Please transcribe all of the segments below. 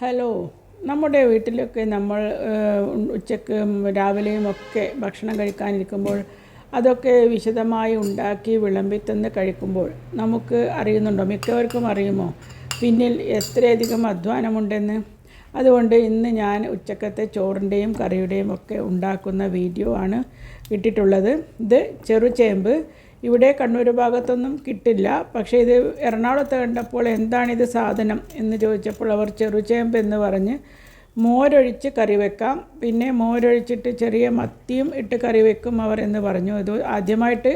Hello നമ്മുടെ വീട്ടിലൊക്കെ നമ്മൾ ഉച്ചയ്ക്ക് രാവിലെയും ഒക്കെ ഭക്ഷണം കഴിക്കാനിരിക്കുമ്പോൾ അതൊക്കെ വിശദമായി ഉണ്ടാക്കി വിളമ്പി തന്ന് കഴിക്കുമ്പോൾ നമുക്ക് അറിയുന്നുണ്ടോ? മിക്കവർക്കും അറിയുമോ? പിന്നിൽ എത്രയധികം അധ്വാനമുണ്ടെന്ന്? അതുകൊണ്ട് ഇന്ന് ഞാൻ ഉച്ചക്കത്തെ ചോറിന്റെയും കറിയുടെയും ഒക്കെ ഉണ്ടാക്കുന്ന വീഡിയോ ആണ് ഇട്ടിട്ടുള്ളത്. ഇത് ചെറുചേമ്പ് ഇവിടെ കണ്ണൂർ ഭാഗത്തൊന്നും കിട്ടില്ല. പക്ഷേ ഇത് എറണാകുളത്ത് കണ്ടപ്പോൾ എന്താണിത് സാധനം എന്ന് ചോദിച്ചപ്പോൾ അവർ ചെറുചേമ്പ് എന്ന് പറഞ്ഞ് മോരൊഴിച്ച് കറി വെക്കാം. പിന്നെ മോരൊഴിച്ചിട്ട് ചെറിയ മത്തിയും ഇട്ട് കറി വെക്കും അവർ എന്ന് പറഞ്ഞു. ഇത് ആദ്യമായിട്ട്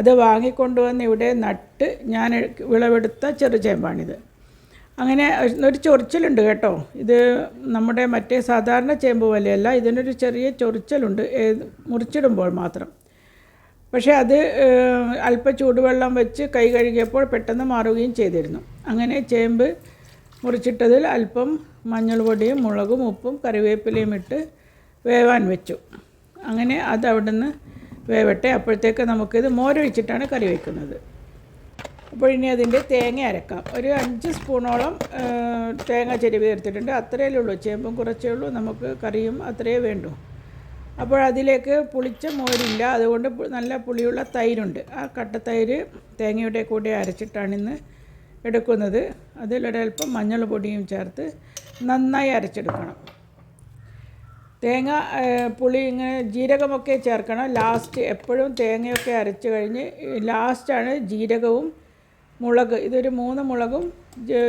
അത് വാങ്ങിക്കൊണ്ടുവന്ന് ഇവിടെ നട്ട് ഞാൻ വിളവെടുത്ത ചെറുചേമ്പാണിത്. അങ്ങനെ ഒരു ചൊറിച്ചിലുണ്ട് കേട്ടോ. ഇത് നമ്മുടെ മറ്റേ സാധാരണ ചേമ്പ് പോലെയല്ല. ഇതിനൊരു ചെറിയ ചൊറിച്ചിലുണ്ട്. മുറിച്ചിടുമ്പോൾ മാത്രം. പക്ഷേ അത് അല്പ ചൂടുവെള്ളം വെച്ച് കൈ കഴുകിയപ്പോൾ പെട്ടെന്ന് മാറുകയും ചെയ്തിരുന്നു. അങ്ങനെ ചേമ്പ് മുറിച്ചിട്ടതിൽ അല്പം മഞ്ഞൾ പൊടിയും മുളകും ഉപ്പും കറിവേപ്പിലയും ഇട്ട് വേവാൻ വെച്ചു. അങ്ങനെ അത് അവിടെ നിന്ന് വേവട്ടെ അപ്പോഴത്തേക്ക് നമുക്കിത് മോരൊഴിച്ചിട്ടാണ് കറി വയ്ക്കുന്നത്. അപ്പോൾ ഇനി അതിന്റെ തേങ്ങ അരക്കാം. ഒരു അഞ്ച് സ്പൂണോളം തേങ്ങ ചെരുവ് ചേർത്തിട്ടുണ്ട് അത്രയേ ഉള്ളൂ. ചേമ്പും കുറച്ചേ ഉള്ളൂ. നമുക്ക് കറിയും അത്രയേ വേണ്ടൂ. അപ്പോൾ അതിലേക്ക് പുളിച്ച മോരില്ല. അതുകൊണ്ട് നല്ല പുളിയുള്ള തൈരുണ്ട്. ആ കട്ടത്തൈര് തേങ്ങയുടെ കൂടെ അരച്ചിട്ടാണ് ഇന്ന് എടുക്കുന്നത്. അതിലൊരൽപ്പം മഞ്ഞൾ പൊടിയും ചേർത്ത് നന്നായി അരച്ചെടുക്കണം. തേങ്ങ പുളി ഇങ്ങനെ ജീരകമൊക്കെ ചേർക്കണം. ലാസ്റ്റ് എപ്പോഴും തേങ്ങയൊക്കെ അരച്ച് കഴിഞ്ഞ് ലാസ്റ്റാണ് ജീരകവും മുളക്. ഇതൊരു മൂന്ന് മുളകും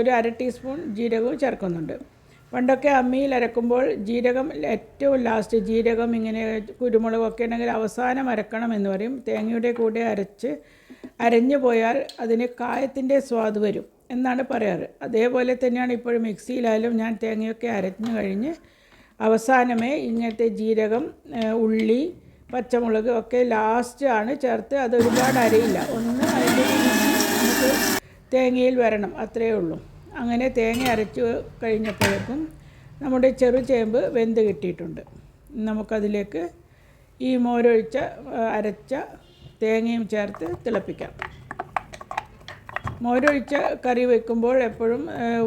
ഒരു അര ടീസ്പൂൺ ജീരകവും ചേർക്കുന്നുണ്ട്. പണ്ടൊക്കെ അമ്മിയിൽ അരക്കുമ്പോൾ ജീരകം ഏറ്റവും ലാസ്റ്റ് ജീരകം ഇങ്ങനെ കുരുമുളകൊക്കെ ഉണ്ടെങ്കിൽ അവസാനം അരക്കണം എന്ന് പറയും. തേങ്ങയുടെ കൂടെ അരച്ച് അരഞ്ഞു പോയാൽ അതിന് കായത്തിന്റെ സ്വാദ് വരും എന്നാണ് പറയാറ്. അതേപോലെ തന്നെയാണ് ഇപ്പോഴും മിക്സിയിലായാലും ഞാൻ തേങ്ങയൊക്കെ അരഞ്ഞു കഴിഞ്ഞ് അവസാനമേ ഇങ്ങനത്തെ ജീരകം ഉള്ളി പച്ചമുളക് ഒക്കെ ലാസ്റ്റ് ആണ് ചേർത്ത് അത് ഒരുപാട് അരയില്ല. ഒന്ന് അതിന്റെ തേങ്ങയിൽ വരണം അത്രയേ ഉള്ളൂ. അങ്ങനെ തേങ്ങ അരച്ചു കഴിഞ്ഞപ്പോഴേക്കും നമ്മുടെ ചെറു ചേമ്പ് വെന്ത് കിട്ടിയിട്ടുണ്ട്. നമുക്കതിലേക്ക് ഈ മോരൊഴിച്ച അരച്ച തേങ്ങയും ചേർത്ത് തിളപ്പിക്കാം. മോരൊഴിച്ച കറി വെക്കുമ്പോൾ എപ്പോഴും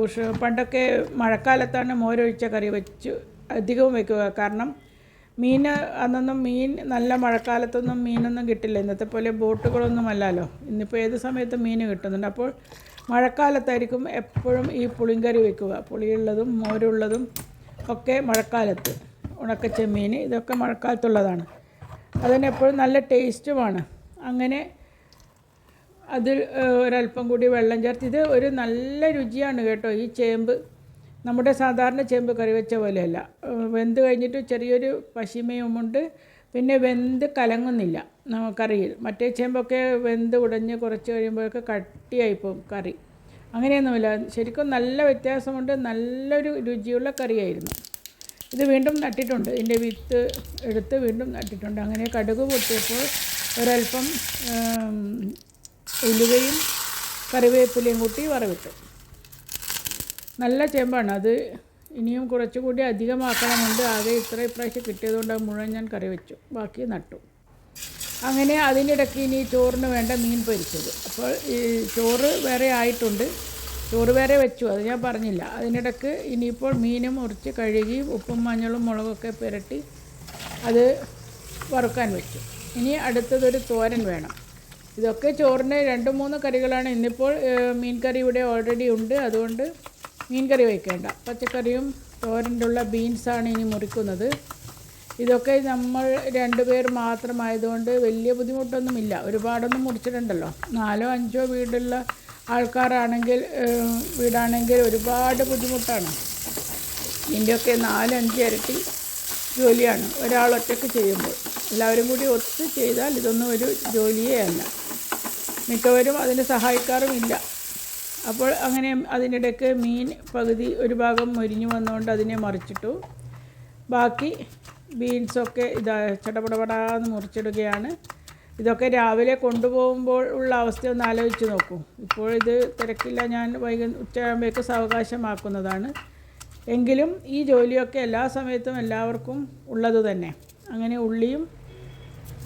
ഉഷ പണ്ടൊക്കെ മഴക്കാലത്താണ് മോരൊഴിച്ച കറി വെച്ച് അധികവും വെക്കുക. കാരണം മീൻ അന്നൊന്നും മീൻ നല്ല മഴക്കാലത്തൊന്നും മീനൊന്നും കിട്ടില്ല. ഇന്നത്തെ പോലെ ബോട്ടുകളൊന്നും അല്ലല്ലോ ഇന്നിപ്പോൾ ഏത് സമയത്തും മീൻ കിട്ടുന്നുണ്ട്. അപ്പോൾ മഴക്കാലത്തായിരിക്കും എപ്പോഴും ഈ പുളിങ്കറി വെക്കുക. പുളിയുള്ളതും മോരുള്ളതും ഒക്കെ മഴക്കാലത്ത്. ഉണക്കച്ചെമ്മീൻ ഇതൊക്കെ മഴക്കാലത്തുള്ളതാണ്. അതിന് എപ്പോഴും നല്ല ടേസ്റ്റുമാണ്. അങ്ങനെ അതിൽ ഒരല്പം കൂടി വെള്ളം ചേർത്ത് ഇത് ഒരു നല്ല രുചിയാണ് കേട്ടോ. ഈ ചേമ്പ് നമ്മുടെ സാധാരണ ചേമ്പ് കറി വെച്ച പോലെയല്ല. വെന്ത് കഴിഞ്ഞിട്ട് ചെറിയൊരു പശിമയുമുണ്ട്. പിന്നെ വെന്ത് കലങ്ങുന്നില്ല കറിയിൽ മറ്റേ ചേമ്പൊക്കെ വെന്ത് ഉടഞ്ഞ് കുറച്ച് കഴിയുമ്പോഴൊക്കെ പോകും കറി. അങ്ങനെയൊന്നുമില്ല. ശരിക്കും നല്ല വ്യത്യാസമുണ്ട്. നല്ലൊരു രുചിയുള്ള കറിയായിരുന്നു. ഇത് വീണ്ടും നട്ടിട്ടുണ്ട്. ഇതിന്റെ വിത്ത് എടുത്ത് വീണ്ടും നട്ടിട്ടുണ്ട്. അങ്ങനെ കടുക് പൊട്ടിയപ്പോൾ ഒരൽപ്പം ഉലുവയും കറിവേപ്പിലയും കൂട്ടി വറവിട്ടു. നല്ല ചേമ്പാണ്. അത് ഇനിയും കുറച്ചുകൂടി അധികമാക്കണമുണ്ട് ആകെ ഇത്ര ഇപ്രാവശ്യം കിട്ടിയതുകൊണ്ട് മുഴുവൻ ഞാൻ കറി വെച്ചു. ബാക്കി നട്ടു. അങ്ങനെ അതിനിടയ്ക്ക് ഇനി ചോറിന് വേണ്ട മീൻ പൊരിച്ചത്. അപ്പോൾ ഈ ചോറ് വേറെ ആയിട്ടുണ്ട്. ചോറ് വേറെ വെച്ചു. അത് ഞാൻ പറഞ്ഞില്ല. അതിനിടയ്ക്ക് ഇനിയിപ്പോൾ മീനും മുറിച്ച് കഴുകി ഉപ്പും മഞ്ഞളും മുളകൊക്കെ പുരട്ടി അത് വറുക്കാൻ വെച്ചു. ഇനി അടുത്തതൊരു തോരൻ വേണം. ഇതൊക്കെ ചോറിന് രണ്ട് മൂന്ന് കറികളാണ്. ഇന്നിപ്പോൾ മീൻ കറി ഇവിടെ ഓൾറെഡി ഉണ്ട്. അതുകൊണ്ട് മീൻ കറി വയ്ക്കേണ്ട. പച്ചക്കറിയും തോരന്റെ ഉള്ള ബീൻസാണ് ഇനി മുറിക്കുന്നത്. ഇതൊക്കെ നമ്മൾ രണ്ടുപേർ മാത്രമായതുകൊണ്ട് വലിയ ബുദ്ധിമുട്ടൊന്നുമില്ല. ഒരുപാടൊന്നും മുറിച്ചിട്ടുണ്ടല്ലോ. നാലോ അഞ്ചോ വീടുള്ള ആൾക്കാരാണെങ്കിൽ വീടാണെങ്കിൽ ഒരുപാട് ബുദ്ധിമുട്ടാണ്. ഇതിന്റെയൊക്കെ നാലഞ്ച് ഇരട്ടി ജോലിയാണ് ഒരാൾ ഒറ്റയ്ക്ക് ചെയ്യുമ്പോൾ. എല്ലാവരും കൂടി ഒത്ത് ചെയ്താൽ ഇതൊന്നും ഒരു ജോലിയേ അല്ല. മിക്കവരും അതിന് സഹായിക്കാറുമില്ല. അപ്പോൾ അങ്ങനെ അതിനിടയ്ക്ക് മീൻ പകുതി ഒരു ഭാഗം മൊരിഞ്ഞു വന്നുകൊണ്ട് അതിനെ മറിച്ചിട്ടു. ബാക്കി ബീൻസൊക്കെ ഇതാ ചടപടപടാന്ന് മുറിച്ചിടുകയാണ്. ഇതൊക്കെ രാവിലെ കൊണ്ടുപോകുമ്പോൾ ഉള്ള അവസ്ഥ ഒന്ന് ആലോചിച്ച് നോക്കൂ. ഇപ്പോൾ ഇത് തിരക്കില്ല. ഞാൻ വൈകു ഉച്ചയാകുമ്പോഴേക്ക് സാവകാശമാക്കുന്നതാണ്. എങ്കിലും ഈ ജോലിയൊക്കെ എല്ലാ സമയത്തും എല്ലാവർക്കും ഉള്ളത് തന്നെ. അങ്ങനെ ഉള്ളിയും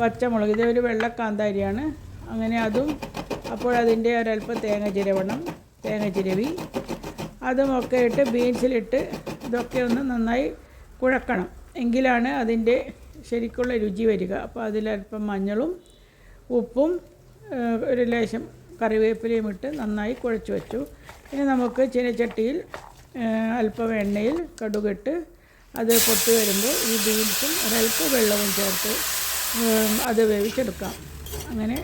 പച്ചമുളക്. ഇത് ഒരു വെള്ളക്കാന്താരിയാണ്. അങ്ങനെ അതും അപ്പോൾ അതിന്റെ ഒരല്പം തേങ്ങ ചിരവണം. തേങ്ങ ചിരവി അതുമൊക്കെ ഇട്ട് ബീൻസിലിട്ട് ഇതൊക്കെ ഒന്ന് നന്നായി കുഴക്കണം. എങ്കിലാണ് അതിന്റെ ശരിക്കുള്ള രുചി വരിക. അപ്പോൾ അതിലല്പം മഞ്ഞളും ഉപ്പും ഒരു ലേശം കറിവേപ്പിലയും ഇട്ട് നന്നായി കുഴച്ച് വെച്ചു. ഇനി നമുക്ക് ചീനച്ചട്ടിയിൽ അല്പം എണ്ണയിൽ കടുകിട്ട് അത് പൊട്ടി വരുമ്പോൾ ഈ ബീൻസും ഒരൽപ്പം വെള്ളവും ചേർത്ത് അത് വേവിച്ചെടുക്കാം. അങ്ങനെ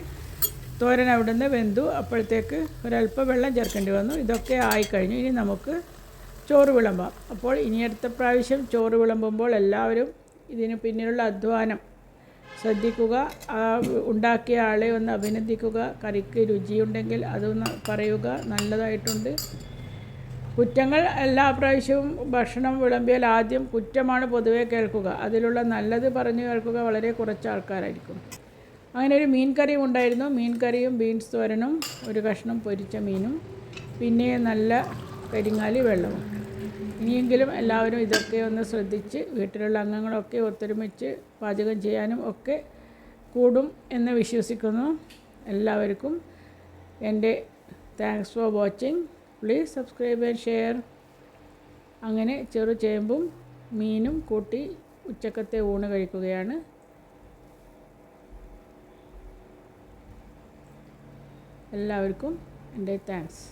തോരൻ അവിടുന്ന് വെന്തു. അപ്പോഴത്തേക്ക് ഒരല്പം വെള്ളം ചേർക്കേണ്ടി വന്നു. ഇതൊക്കെ ആയിക്കഴിഞ്ഞു. ഇനി നമുക്ക് ചോറ് വിളമ്പാം. അപ്പോൾ ഇനി അടുത്ത പ്രാവശ്യം ചോറ് വിളമ്പുമ്പോൾ എല്ലാവരും ഇതിന് പിന്നിലുള്ള അധ്വാനം ശ്രദ്ധിക്കുക. ആ ഉണ്ടാക്കിയ ആളെ ഒന്ന് അഭിനന്ദിക്കുക. കറിക്ക് രുചിയുണ്ടെങ്കിൽ അതൊന്ന് പറയുക. നല്ലതായിട്ടുണ്ട്. കുറ്റങ്ങൾ എല്ലാ പ്രാവശ്യവും ഭക്ഷണം വിളമ്പിയാൽ ആദ്യം കുറ്റമാണ് പൊതുവേ കേൾക്കുക. അതിലുള്ള നല്ലത് പറഞ്ഞു കേൾക്കുക വളരെ കുറച്ച് ആൾക്കാരായിരിക്കും. അങ്ങനെ ഒരു മീൻ കറിയും ഉണ്ടായിരുന്നു. മീൻ കറിയും ബീൻസ് തോരനും ഒരു കഷ്ണം പൊരിച്ച മീനും പിന്നെ നല്ല കരിങ്ങാലി വെള്ളവും. ഇനിയെങ്കിലും എല്ലാവരും ഇതൊക്കെ ഒന്ന് ശ്രദ്ധിച്ച് വീട്ടിലുള്ള അംഗങ്ങളൊക്കെ ഒത്തൊരുമിച്ച് പാചകം ചെയ്യാനും ഒക്കെ കൂടും എന്ന് വിശ്വസിക്കുന്നു. എല്ലാവർക്കും എന്റെ thanks for watching please subscribe and share അങ്ങനെ ചെറു ചേമ്പും മീനും കൂട്ടി ഉച്ചക്കത്തെ ഊണ് കഴിക്കുകയാണ്. എല്ലാവർക്കും എന്റെ താങ്ക്സ്